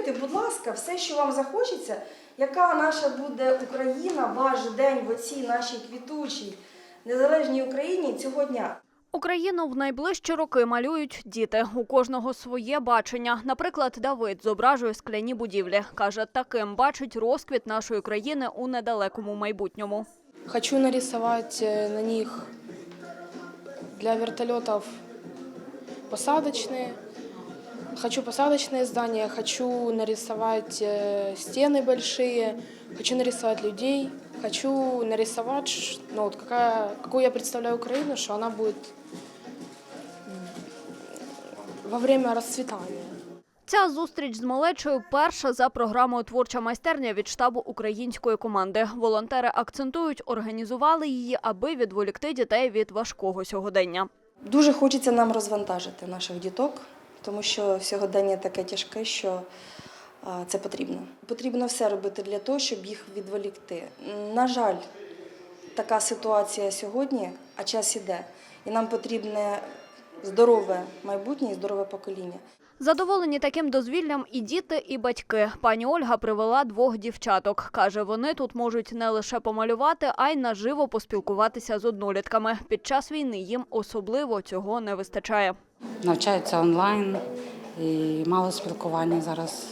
малюйте, будь ласка, все, що вам захочеться, яка наша буде Україна, ваш день в оцій нашій квітучій незалежній Україні цього дня. Україну в найближчі роки малюють діти. У кожного своє бачення. Наприклад, Давид зображує скляні будівлі. Каже, таким бачить розквіт нашої країни у недалекому майбутньому. Хочу нарисовать э, на них для вертолетов посадочные. Хочу посадочные здания, хочу нарисовать э, стены большие, хочу нарисовать людей, хочу нарисовать, ш- ну, вот какая, какую я представляю Украину, что она будет м, во время расцветания. Ця зустріч з малечою перша за програмою Творча майстерня від штабу української команди. Волонтери акцентують, організували її, аби відволікти дітей від важкого сьогодення. Дуже хочеться нам розвантажити наших діток, тому що сьогодення таке тяжке, що це потрібно. Потрібно все робити для того, щоб їх відволікти. На жаль, така ситуація сьогодні, а час іде, і нам потрібне здорове майбутнє і здорове покоління. Задоволені таким дозвіллям і діти, і батьки. Пані Ольга привела двох дівчаток. Каже, вони тут можуть не лише помалювати, а й наживо поспілкуватися з однолітками. Під час війни їм особливо цього не вистачає. Навчаються онлайн і мало спілкування зараз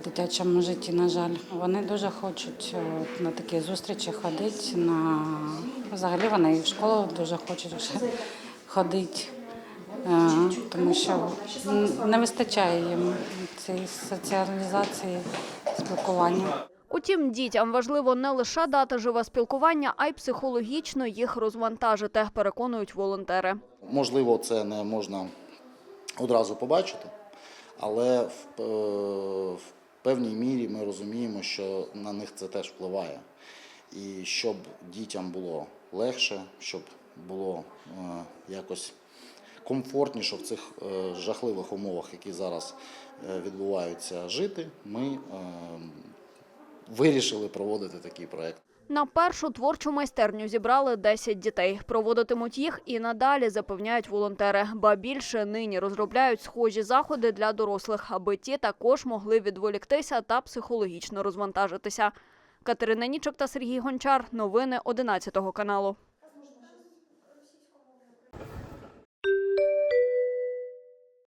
в дитячому житті, на жаль. Вони дуже хочуть е, на такі зустрічі ходити. На... Взагалі вони і в школу дуже хочуть ходити, е, тому що не вистачає їм цієї соціалізації, спілкування. Утім, дітям важливо не лише дати живе спілкування, а й психологічно їх розвантажити, переконують волонтери. Можливо, це не можна одразу побачити, але в, е, в певній мірі ми розуміємо, що на них це теж впливає. І щоб дітям було легше, щоб було е, якось комфортніше в цих е, жахливих умовах, які зараз відбуваються жити, ми вирішили проводити такий проект. На першу творчу майстерню зібрали 10 дітей. Проводитимуть їх і надалі, запевняють волонтери. Ба більше нині розробляють схожі заходи для дорослих, аби ті також могли відволіктися та психологічно розвантажитися. Катерина Нічок та Сергій Гончар. Новини 11 каналу.